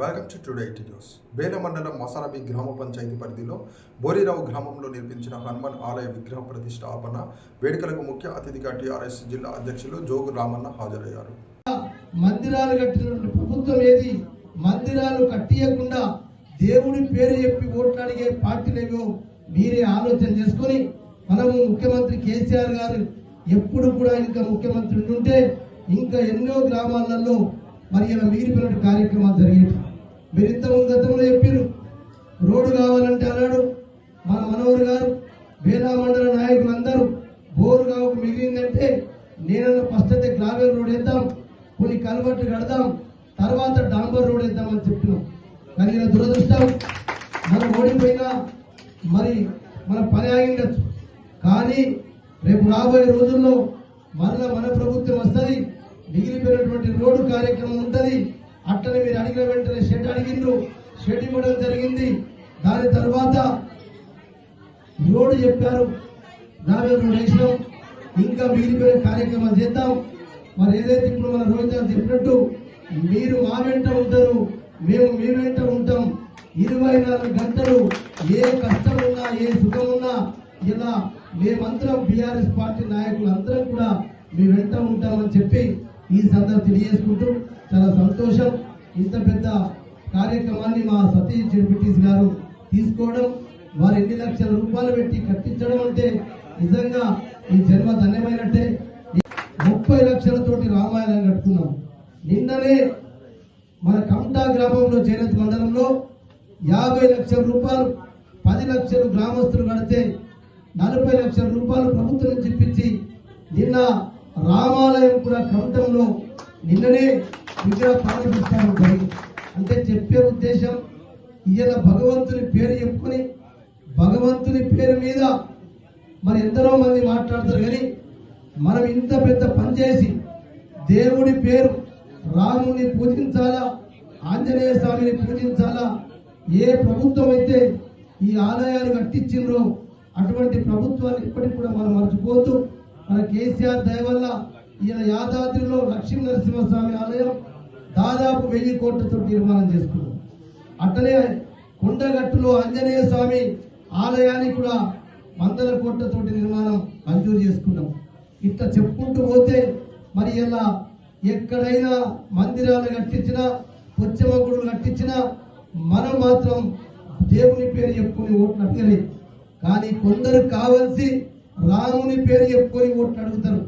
Welcome to today IT news. Bela మండలం మసానబి గ్రామ పంచాయతీ పరిధిలో బోరిరావు గ్రామంలో నిర్మించిన హనుమాన్ ఆలయ విగ్రహ ప్రతిష్టాపన వేడుకలకు ముఖ్య అతిథిగా టీఆర్ఎస్ జిల్లా అధ్యక్షులు జోగు రామన్న హాజరయ్యారు. మందిరాలు కట్టినటువంటి ప్రభుత్వం ఏది? మందిరాలు కట్టియకుండా దేవుడి పేరు చెప్పి ఓట్లు అడిగే పార్టీలేవో మీరే ఆలోచన చేసుకొని మనము ముఖ్యమంత్రి కేసీఆర్ గారు ఎప్పుడు కూడా ఇంకా ముఖ్యమంత్రి ఉంటే ఇంకా ఎన్నో గ్రామాలలో మరి ఇలా మీరిపోయిన కార్యక్రమాలు జరిగేవి మీరు ఇంతకుముందు గతంలో చెప్పారు రోడ్డు కావాలంటే అన్నాడు. మన మనోహర్ గారు వేదా మండల నాయకులందరూ బోరు కావు మిగిలిందంటే నేనన్న ఫస్ట్ అయితే గ్రావెల్ రోడ్ వేద్దాం కొన్ని కలవట్లు కడదాం తర్వాత డాంబర్ రోడ్ వేద్దామని చెప్పినాం. కానీ ఇలా దురదృష్టం మనం ఓడిపోయినా మరి మన పని ఆగిండొచ్చు. కానీ రేపు రాబోయే రోజుల్లో మరలా మన ప్రభుత్వం వస్తుంది. మిగిలిపోయినటువంటి రోడ్డు కార్యక్రమం ఉంటుంది. అట్టనే మీరు అడిగిన వెంటనే షెడ్ అడిగిండ్రు. షెడ్ ఇవ్వడం జరిగింది. దాని తర్వాత రోడ్డు చెప్పారు. దాని రోడ్ వేసినాం. ఇంకా మిగిలిపోయిన కార్యక్రమాలు చేద్దాం. మరి ఏదైతే ఇప్పుడు మన రోజు చెప్పినట్టు మీరు మా వెంట ఉంటారు మేము మీ వెంట ఉంటాం. ఇరవై నాలుగు గంటలు ఏ కష్టం ఉన్నా ఏ సుఖం ఉన్నా ఇలా మేమందరం బీఆర్ఎస్ పార్టీ నాయకులు అందరం కూడా మీ వెంట ఉంటామని చెప్పి ఈ సందర్భం తెలియజేసుకుంటూ చాలా సంతోషం. ఇంత పెద్ద కార్యక్రమాన్ని మా సతీష్ జెడ్పీటీస్ గారు తీసుకోవడం వారు ఎన్ని లక్షల రూపాయలు పెట్టి కట్టించడం అంటే నిజంగా ఈ జన్మ ధన్యమైనట్టే. ముప్పై లక్షలతోటి రామాయణం కట్టుకున్నాం. నిన్ననే మన కమటా గ్రామంలో చేనేత మండలంలో యాభై లక్షల రూపాయలు పది లక్షలు గ్రామస్తులు కడితే నలభై లక్షల రూపాయలు ప్రభుత్వం నుంచి ఇప్పించి నిన్న రామాలయం కూడా కమటంలో నిన్ననే విగ్రహ ప్రారంభిస్తాను జరిగింది. అంటే చెప్పే ఉద్దేశం ఈయన భగవంతుని పేరు చెప్పుకొని భగవంతుని పేరు మీద మరి ఎందరో మంది మాట్లాడతారు కానీ మనం ఇంత పెద్ద పని చేసి దేవుడి పేరు రాముని పూజించాలా ఆంజనేయ స్వామిని పూజించాలా ఏ ప్రభుత్వం అయితే ఈ ఆలయాలు కట్టించిండ్రో అటువంటి ప్రభుత్వాన్ని ఇప్పటికి కూడా మనం మర్చిపోతూ మన కేసీఆర్ దయ వల్ల ఈయన యాదాద్రిలో లక్ష్మీ నరసింహస్వామి ఆలయం దాదాపు వెయ్యి కోట్లతో నిర్మాణం చేసుకున్నాం. అట్లనే కొండగట్టులో ఆంజనేయ స్వామి ఆలయాన్ని కూడా వందల కోట్లతోటి నిర్మాణం మంజూరు చేసుకున్నాం. ఇట్లా చెప్పుకుంటూ పోతే మరి ఇలా ఎక్కడైనా మందిరాలు కట్టించినా పొచ్చమ గుడులు కట్టించినా మనం మాత్రం దేవుని పేరు చెప్పుకుని ఓట్లు అడగలేదు. కానీ కొందరు కావలసి రాముని పేరు చెప్పుకొని ఓట్లు అడుగుతారు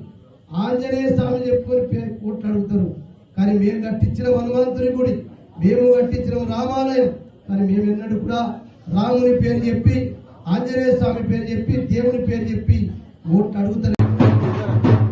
ఆంజనేయ స్వామి చెప్పుకొని పేరు ఓట్లు అడుగుతారు కానీ మేము కట్టించిన హనుమంతుని గుడి మేము కట్టించిన రామాలయం కానీ మేము ఎన్నడూ కూడా రాముని పేరు చెప్పి ఆంజనేయ స్వామి పేరు చెప్పి దేవుని పేరు చెప్పి ఓట్లు అడుగుతారు